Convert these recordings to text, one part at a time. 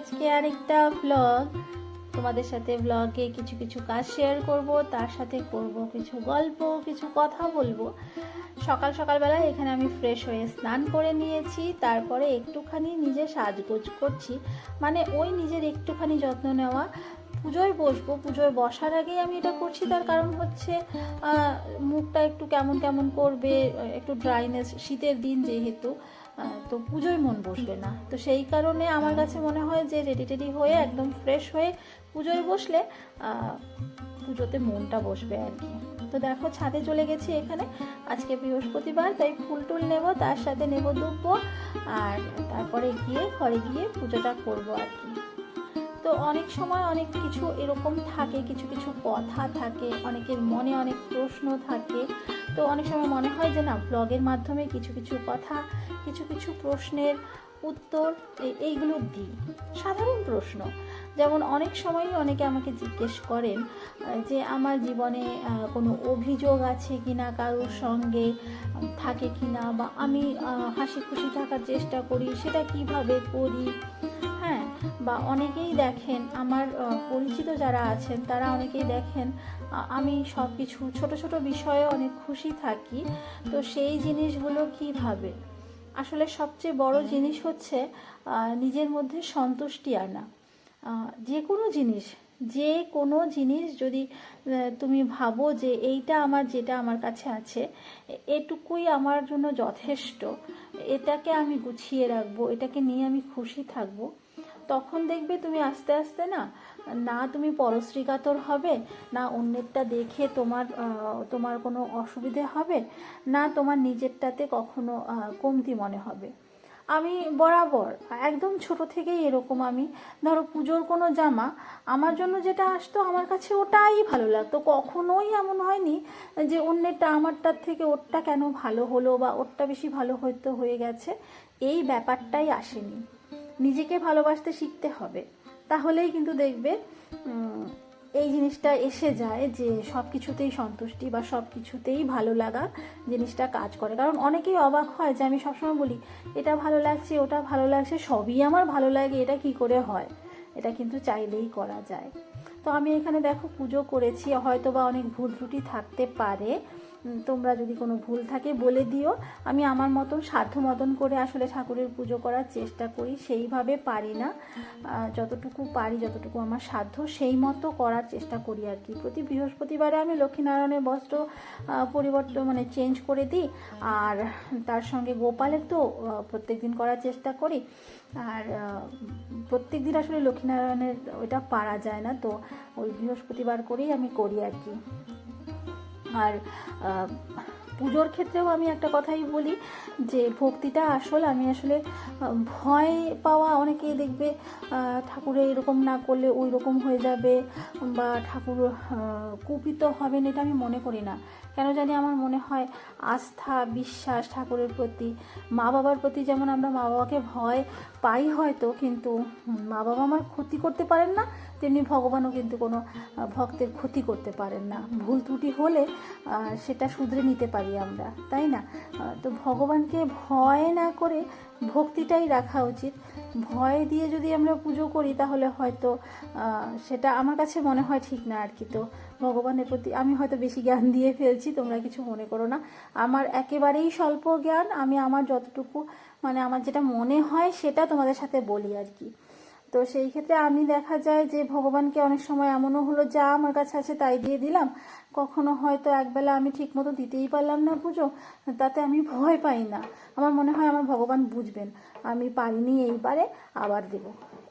আজকে আরেকটা ব্লগ তোমাদের সাথে ব্লগে কিছু কিছু কাজ শেয়ার করব, তার সাথে করব কিছু গল্প, কিছু কথা বলব। সকাল সকালবেলা এখানে আমি ফ্রেশ হয়ে স্নান করে নিয়েছি, তারপরে একটুখানি নিজে সাজগোজ করছি। মানে ওই নিজের একটুখানি যত্ন নেওয়া। পুজোয় বসবো, পুজোয় বসার আগেই আমি এটা করছি, তার কারণ হচ্ছে মুখটা একটু কেমন কেমন করবে, একটু ড্রাইনেস শীতের দিন যেহেতু। তো পুজোয় মন বসবে না। তো সেই কারণে আমার কাছে মনে হয় যে রেডি টেডি হয়ে, একদম ফ্রেশ হয়ে পুজোয় বসলে পুজোতে মনটা বসবে আর কি। তো দেখো ছাদে চলে গেছি এখানে। আজকে বৃহস্পতিবার, তাই ফুল টুল নেব, তার সাথে নেব দুব্ব, আর তারপরে গিয়ে, ঘরে গিয়ে পুজোটা করব আর কি। তো অনেক সময় অনেক কিছু এরকম থাকে, কিছু কিছু কথা থাকে, অনেকের মনে অনেক প্রশ্ন থাকে। তো অনেক সময় মনে হয় যে না ব্লগের মাধ্যমে কিছু কিছু কথা, কিছু কিছু প্রশ্নের উত্তর এইগুলো দিই। সাধারণ প্রশ্ন। যেমন অনেক সময়ই অনেকে আমাকে জিজ্ঞেস করেন যে আমার জীবনে কোনো অভিযোগ আছে কি না কারোর সঙ্গে থাকে কি না বা আমি হাসি খুশি থাকার চেষ্টা করি, সেটা কীভাবে করি? বা অনেকেই দেখেন, আমার পরিচিত যারা আছেন, তারা অনেকেই দেখেন আমি সব কিছু ছোটো ছোট বিষয়ে অনেক খুশি থাকি। তো সেই জিনিসগুলো কীভাবে? আসলে সবচেয়ে বড় জিনিস হচ্ছে নিজের মধ্যে সন্তুষ্টি আনা। যে কোনো জিনিস যে কোনো জিনিস যদি তুমি ভাবো যে এইটা আমার, যেটা আমার কাছে আছে এটুকুই আমার জন্য যথেষ্ট। এটাকে আমি গুছিয়ে রাখব, এটাকে নিয়ে আমি খুশি থাকব। তখন দেখবে তুমি আস্তে আস্তে না না তুমি পরশ্রীকাতর হবে, না অন্যেরটা দেখে তোমার তোমার কোনো অসুবিধে হবে, না তোমার নিজেরটাতে কখনো কমতি মনে হবে। আমি বরাবর, একদম ছোট থেকেই এরকম আমি। ধরো পুজোর কোনো জামা, আমার জন্য যেটা আসতো আমার কাছে ওটাই ভালো লাগতো। কখনোই এমন হয়নি যে অন্যেরটা, আমারটার থেকে ওরটা কেন ভালো হলো বা ওরটা বেশি ভালো হয়তো হয়ে গেছে। এই ব্যাপারটাই আসেনি। নিজেকে ভালোবাসতে শিখতে হবে। তাহলেই কিন্তু দেখবে এই জিনিসটা এসে যায় যে সব কিছুতেই সন্তুষ্টি বা সব কিছুতেই ভালো লাগা জিনিসটা কাজ করে। কারণ অনেকেই অবাক হয় যে আমি সবসময় বলি, এটা ভালো লাগছে, ওটা ভালো লাগছে, সবই আমার ভালো লাগে, এটা কি করে হয়? এটা কিন্তু চাইলেই করা যায়। তো আমি এখানে দেখো পুজো করেছি হয়তো বা অনেক ভুল ত্রুটি থাকতে পারে তোমরা যদি কোনো ভুল থাকে বলে দিও। আমি আমার মতন সাধ্য মতন করে আসলে ঠাকুরের পুজো করার চেষ্টা করি, সেইভাবে পারি না। যতটুকু পারি, যতটুকু আমার সাধ্য, সেই মতো করার চেষ্টা করি আর কি। প্রতি বৃহস্পতিবারে আমি লক্ষ্মীনারায়ণের বস্ত্র পরিবর্তন মানে চেঞ্জ করে দিই। আর তার সঙ্গে গোপালের তো প্রত্যেক দিন করার চেষ্টা করি। আর প্রত্যেক দিন আসলে লক্ষ্মীনারায়ণের ওইটা পারা যায় না। তো ওই বৃহস্পতিবার করেই আমি করি আর কি। আর পুজোর ক্ষেত্রেও আমি একটা কথাই বলি যে ভক্তিটা আসল। আমি আসলে ভয় পাওয়া অনেকেই দেখবে ঠাকুরে এরকম না করলে ওই রকম হয়ে যাবে বা ঠাকুর কুপিত হবেন এটা আমি মনে করি না। কেন জানি আমার মনে হয় আস্থা, বিশ্বাস ঠাকুরের প্রতি, মা বাবার প্রতি যেমন আমরা মা বাবাকে ভয় পাই হয়তো, কিন্তু মা বাবা আমার ক্ষতি করতে পারেন না তেমনি ভগবানও কিন্তু কোনো ভক্তের ক্ষতি করতে পারেন না। ভুল ত্রুটি হলে সেটা শুধরে নিতে পারি আমরা, তাই না? তো ভগবানকে ভয় না করে ভক্তিটাই রাখা উচিত। ভয় দিয়ে যদি আমরা পুজো করি, তাহলে হয়তো সেটা আমার কাছে মনে হয় ঠিক না আর কি। তো ভগবানের প্রতি আমি হয়তো বেশি জ্ঞান দিয়ে ফেলছি, তোমরা কিছু মনে করো না। আমার একেবারেই স্বল্প জ্ঞান, আমি আমার যতটুকু মানে আমার যেটা মনে হয়, সেটা তোমাদের সাথে বলি আর কি। তো সেই ক্ষেত্রে আমি দেখা যায় যে ভগবানকে অনেক সময় এমনও হলো, যা আমার কাছে আছে তাই দিয়ে দিলাম। কখনো হয়তো একবেলা আমি ঠিক মতো দিতেই পারলাম না পুজো, তাতে আমি ভয় পাই না। আমার মনে হয় আমার ভগবান বুঝবেন, আমি পারিনি এইবারে, আবার দেব।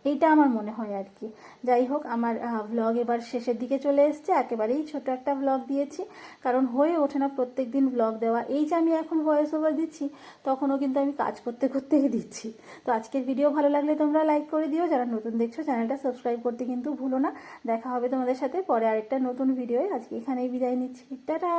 এইটা আমার মনে হয় আর কি। যাই হোক, আমার ভ্লগ এবার শেষের দিকে চলে এসছে। একেবারেই ছোট একটা ভ্লগ দিয়েছি। কারণ হয়ে ওঠে না প্রত্যেক দিন ভ্লগ দেওয়া। এই যে আমি এখন ভয়েস ওভার দিচ্ছি, তখনও কিন্তু আমি কাজ করতে করতেই দিচ্ছি। তো আজকের ভিডিও ভালো লাগলে তোমরা লাইক করে দিও। যারা নতুন দেখছ চ্যানেলটা সাবস্ক্রাইব করতে কিন্তু ভুলো না। দেখা হবে তোমাদের সাথে পরে আরেকটা নতুন ভিডিওয় আজকে এখানেই বিদায় নিচ্ছি। টাটা!